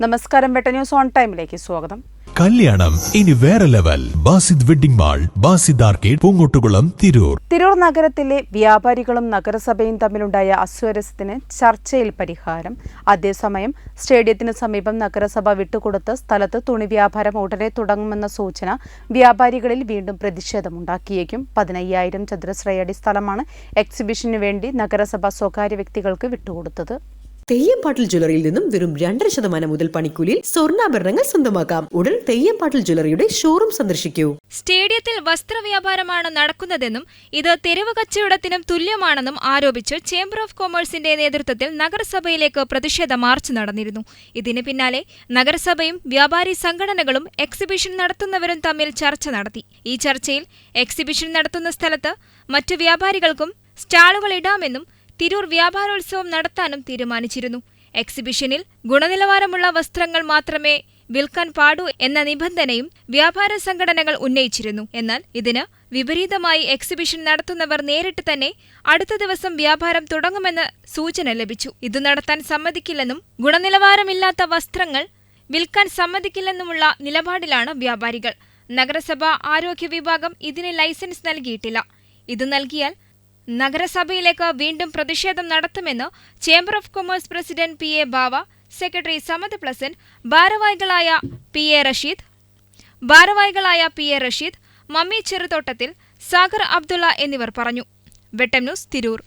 നമസ്കാരം വെട്ട news on ടൈമിലേക്ക് സ്വാഗതം. കല്യാണം ഇനി വേറെ level. Basid wedding mall Basid arcade Poongottukulam Tirur. Tirur നഗരത്തിലെ വ്യാപാരികളും നഗരസഭയും തമ്മിലുണ്ടായ അസ്വരസത്തിന് ചർച്ചയിൽ പരിഹാരം. അതേസമയം സ്റ്റേഡിയത്തിന് സമീപം നഗരസഭ വിട്ടുകൊടുത്ത് സ്ഥലത്ത് തുണി വ്യാപാരം ഉടനെ തുടങ്ങുമെന്ന സൂചന വ്യാപാരികളിൽ വീണ്ടും പ്രതിഷേധമുണ്ടാക്കിയേക്കും. പതിനയ്യായിരം ചതുരശ്രയടി സ്ഥലമാണ് എക്സിബിഷന് വേണ്ടി നഗരസഭ സ്വകാര്യ വ്യക്തികൾക്ക് വിട്ടുകൊടുത്തത്. തെയ്യംപാട്ടിൽ ജ്വല്ലറിയിൽ നിന്നും വെറും രണ്ടര ശതമാനം മുതൽ പണിക്കൂലിയിൽ സ്വർണാഭരണങ്ങൾ സ്വന്തമാക്കാം. ഉടൻ തെയ്യംപാട്ടിൽ ജ്വല്ലറിയുടെ ഷോറൂം സന്ദർശിക്കൂ. സ്റ്റേഡിയത്തിൽ വസ്ത്രവ്യാപാരമാണ് നടക്കുന്നതെന്നും ഇത് തെരുവ് കച്ചവടത്തിനും തുല്യമാണെന്നും ആരോപിച്ച് ചേംബർ ഓഫ് കൊമേഴ്സിന്റെ നേതൃത്വത്തിൽ നഗരസഭയിലേക്ക് പ്രതിഷേധ മാർച്ച് നടന്നിരുന്നു. ഇതിന് പിന്നാലെ നഗരസഭയും വ്യാപാരി സംഘടനകളും എക്സിബിഷൻ നടത്തുന്നവരും തമ്മിൽ ചർച്ച നടത്തി. ഈ ചർച്ചയിൽ എക്സിബിഷൻ നടത്തുന്ന സ്ഥലത്ത് മറ്റു വ്യാപാരികൾക്കും സ്റ്റാളുകൾ ഇടാമെന്നും തിരൂർ വ്യാപാരോത്സവം നടത്താനും തീരുമാനിച്ചിരുന്നു. എക്സിബിഷനിൽ ഗുണനിലവാരമുള്ള വസ്ത്രങ്ങൾ മാത്രമേ വിൽക്കാൻ പാടൂ എന്ന നിബന്ധനയും വ്യാപാര സംഘടനകൾ ഉന്നയിച്ചിരുന്നു. എന്നാൽ ഇതിന് വിപരീതമായി എക്സിബിഷൻ നടത്തുന്നവർ നേരിട്ട് തന്നെ അടുത്ത ദിവസം വ്യാപാരം തുടങ്ങുമെന്ന് സൂചന ലഭിച്ചു. ഇത് നടത്താൻ സമ്മതിക്കില്ലെന്നും ഗുണനിലവാരമില്ലാത്ത വസ്ത്രങ്ങൾ വിൽക്കാൻ സമ്മതിക്കില്ലെന്നുമുള്ള നിലപാടിലാണ് വ്യാപാരികൾ. നഗരസഭ ആരോഗ്യ വിഭാഗം ഇതിന് ലൈസൻസ് നൽകിയിട്ടില്ല. ഇത് നൽകിയാൽ നഗരസഭയിലേക്ക് വീണ്ടും പ്രതിഷേധം നടത്തുമെന്ന് chamber of commerce president P A Bava secretary Samad pleasant ഭാരവാഹികളായ പി എ റഷീദ് ഭാരവാഹികളായ പി എ റഷീദ് മമ്മി ചെറുതോട്ടത്തിൽ സാഗർ അബ്ദുള്ള എന്നിവർ പറഞ്ഞു. വെട്ടം ന്യൂസ് തിരൂർ.